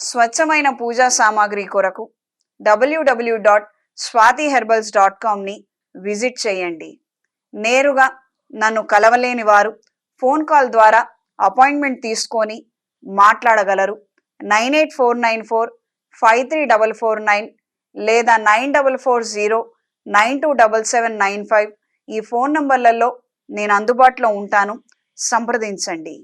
స్వచ్ఛమైన పూజా సామాగ్రి కొరకు W W dot Swathi herbals dot కామ్ని visit చేయండి. నేరుగా నన్ను కలవలేని వారు ఫోన్ కాల్ ద్వారా అపాయింట్మెంట్ తీసుకొని మాట్లాడగలరు. Nine eight four nine four five three double four nine లేదా nine double four zero nine two double seven nine five ఈ ఫోన్ నంబర్లలో నేను అందుబాటులో ఉంటాను. సంప్రదించండి.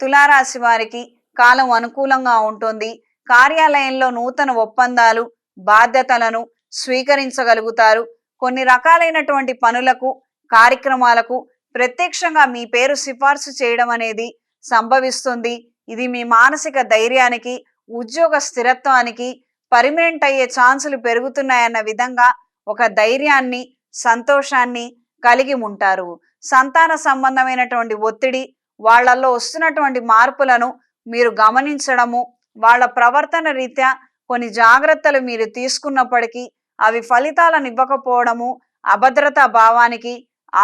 తులారాశి వారికి కాలం అనుకూలంగా ఉంటుంది. కార్యాలయంలో నూతన ఒప్పందాలు బాధ్యతలను స్వీకరించగలుగుతారు. కొన్ని రకాలైనటువంటి పనులకు కార్యక్రమాలకు ప్రత్యక్షంగా మీ పేరు సిఫార్సు చేయడం అనేది సంభవిస్తుంది. ఇది మీ మానసిక ధైర్యానికి ఉద్యోగ స్థిరత్వానికి పర్మనెంట్ అయ్యే ఛాన్సులు పెరుగుతున్నాయన్న విధంగా ఒక ధైర్యాన్ని సంతోషాన్ని కలిగి ఉంటారు. సంతాన సంబంధమైనటువంటి ఒత్తిడి వాళ్ళల్లో వస్తున్నటువంటి మార్పులను మీరు గమనించడము వాళ్ళ ప్రవర్తన రీత్యా కొన్ని జాగ్రత్తలు మీరు తీసుకున్నప్పటికీ అవి ఫలితాలను ఇవ్వకపోవడము అభద్రతా భావానికి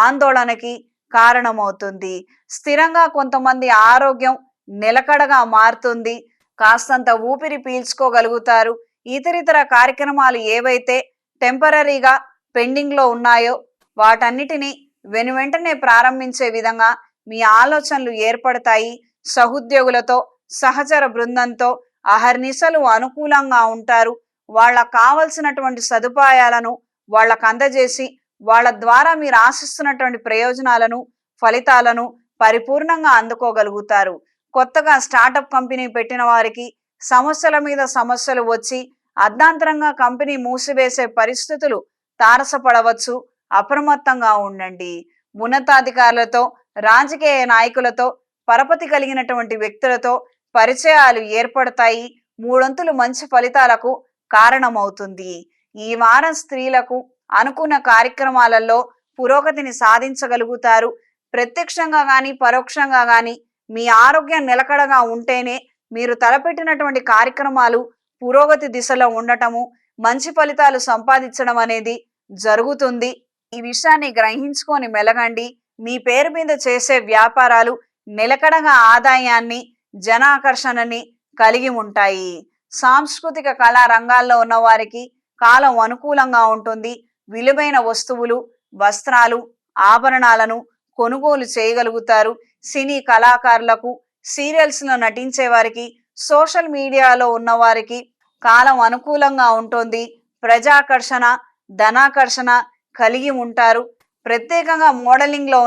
ఆందోళనకి కారణమవుతుంది. స్థిరంగా కొంతమంది ఆరోగ్యం నిలకడగా మారుతుంది. కాస్తంత ఊపిరి పీల్చుకోగలుగుతారు. ఇతరితర కార్యక్రమాలు ఏవైతే టెంపరీగా పెండింగ్లో ఉన్నాయో వాటన్నిటిని వెనువెంటనే ప్రారంభించే విధంగా మీ ఆలోచనలు ఏర్పడతాయి. సహోద్యోగులతో సహచర బృందంతో అహర్నిశలు అనుకూలంగా ఉంటారు. వాళ్ళకు కావలసినటువంటి సదుపాయాలను వాళ్ళకు అందజేసి వాళ్ళ ద్వారా మీరు ఆశిస్తున్నటువంటి ప్రయోజనాలను ఫలితాలను పరిపూర్ణంగా అందుకోగలుగుతారు. కొత్తగా స్టార్టప్ కంపెనీ పెట్టిన వారికి సమస్యల మీద సమస్యలు వచ్చి అర్ధాంతరంగా కంపెనీ మూసివేసే పరిస్థితులు తారసపడవచ్చు. అప్రమత్తంగా ఉండండి. ఉన్నతాధికారులతో రాజకీయ నాయకులతో పరపతి కలిగినటువంటి వ్యక్తులతో పరిచయాలు ఏర్పడతాయి. మూడొంతులు మంచి ఫలితాలకు కారణమవుతుంది. ఈ వారం స్త్రీలకు అనుకున్న కార్యక్రమాలలో పురోగతిని సాధించగలుగుతారు. ప్రత్యక్షంగా కానీ పరోక్షంగా కానీ మీ ఆరోగ్యం నిలకడగా ఉంటేనే మీరు తలపెట్టినటువంటి కార్యక్రమాలు పురోగతి దిశలో ఉండటము మంచి ఫలితాలు సంపాదించడం అనేది జరుగుతుంది. ఈ విషయాన్ని గ్రహించుకొని మెలగండి. మీ పేరు మీద చేసే వ్యాపారాలు నిలకడగా ఆదాయాన్ని జనాకర్షణని కలిగి ఉంటాయి. సాంస్కృతిక కళా రంగాల్లో ఉన్న వారికి కాలం అనుకూలంగా ఉంటుంది. విలువైన వస్తువులు వస్త్రాలు ఆభరణాలను కొనుగోలు చేయగలుగుతారు. సినీ కళాకారులకు సీరియల్స్లో నటించే వారికి సోషల్ మీడియాలో ఉన్నవారికి కాలం అనుకూలంగా ఉంటుంది. ప్రజాకర్షణ ధనాకర్షణ కలిగి ఉంటారు. ప్రత్యేకంగా మోడలింగ్లో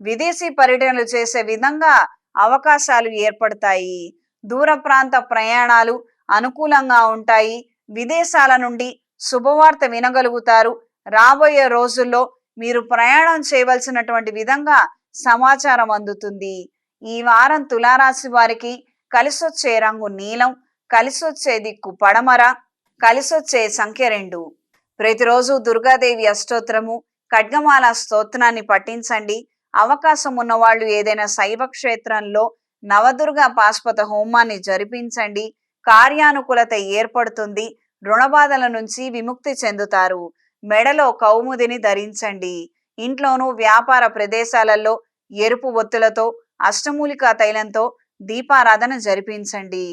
విదేశీ పర్యటనలు చేసే విధంగా అవకాశాలు ఏర్పడతాయి. దూర ప్రాంత ప్రయాణాలు అనుకూలంగా ఉంటాయి. విదేశాల నుండి శుభవార్త వినగలుగుతారు. రాబోయే రోజుల్లో మీరు ప్రయాణం చేయవలసినటువంటి విధంగా సమాచారం అందుతుంది. ఈ వారం తులారాశి వారికి కలిసొచ్చే రంగు నీలం కలిసొచ్చే దిక్కు పడమర కలిసొచ్చే సంఖ్య రెండు. ప్రతిరోజు దుర్గాదేవి అష్టోత్తరము ఖడ్గమాల స్తోత్రాన్ని పఠించండి. అవకాశం ఉన్నవాళ్ళు ఏదైనా శైవ క్షేత్రంలో నవదుర్గ పాశ్వత హోమాన్ని జరిపించండి. కార్యానుకూలత ఏర్పడుతుంది. రుణబాధల నుంచి విముక్తి చెందుతారు. మెడలో కౌముదిని ధరించండి. ఇంట్లోనూ వ్యాపార ప్రదేశాలలో ఎరుపు ఒత్తులతో అష్టమూలికా తైలంతో దీపారాధన జరిపించండి.